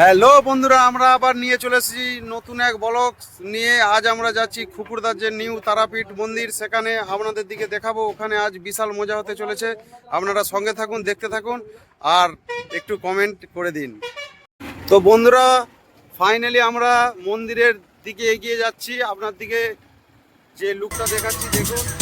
Hello বন্ধুরা, আমরা আবার নিয়ে চলে এসেছি নতুন এক ব্লগ নিয়ে। আজ আমরা যাচ্ছি খুপুরদার যে নিউ তারাপীঠ মন্দির, সেখানে আপনাদের দিকে দেখাবো। ওখানে আজ বিশাল মজা হতে চলেছে। আপনারা সঙ্গে থাকুন, দেখতে থাকুন, আর একটু কমেন্ট করে দিন। তো বন্ধুরা ফাইনালি আমরা মন্দিরের দিকে এগিয়ে যাচ্ছি। আপনার দিকে যে লুকটা দেখাচ্ছি, দেখুন।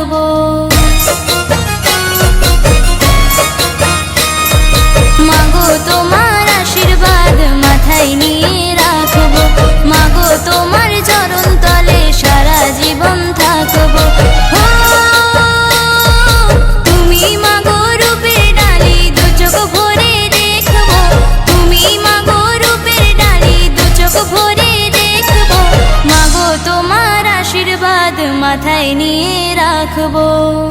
রাখবো Oh.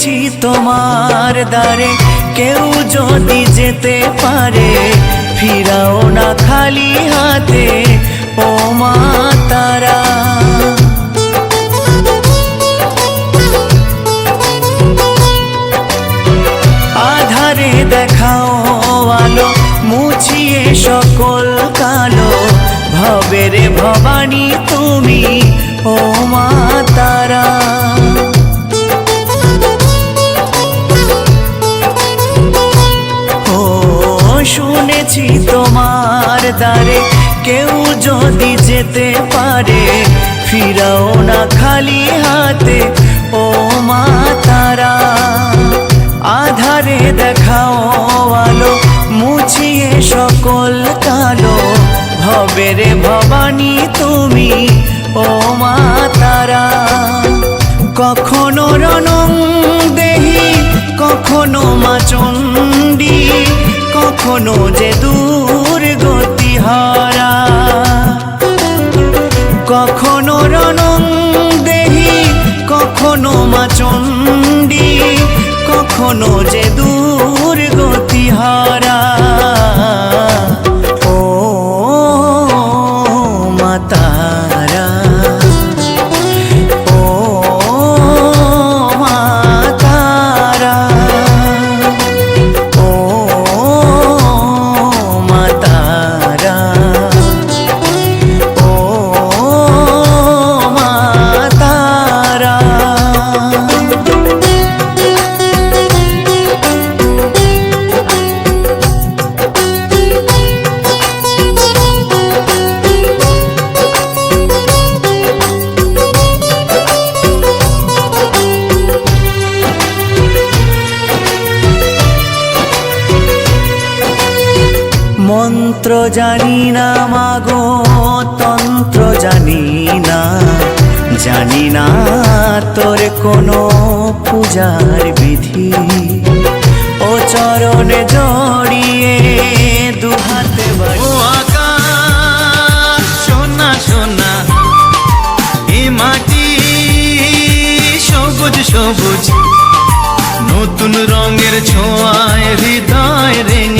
শুনেছি তোমার দ্বারে। কেউ যদি যেতে পারে, ফিরাও না খালি হাতে। ও মা তারা। আধারে দেখাও আলো, মুছিয়ে সকল কালো। ভবের ভবানী তুমি, ও মা যদি যেতে পারে, ফিরাও না খালি হাতে। ও মা তারা, আধারে দেখাও আলো, মুছিয়ে সকল কালো। ভবেরে ভবানী তুমি, ও মা তারা। কখনো রনং দেহি কখনো মা চণ্ডী, কখনো যে দূর গতি হারা কখনো রনং দেহি কখনো মা চণ্ডী কখনো যে দূর গতি হারা জানি না, মাগো তন্ত্র জানি না। জানি না তোর কোনো পূজার বিধি। ও চরণে জড়িয়ে দুহাতে বাড়ি। সোনা সোনা এ মাটি সবুজ সবুজ, নতুন রঙের ছোঁয়ায় হৃদয় রেঙেছে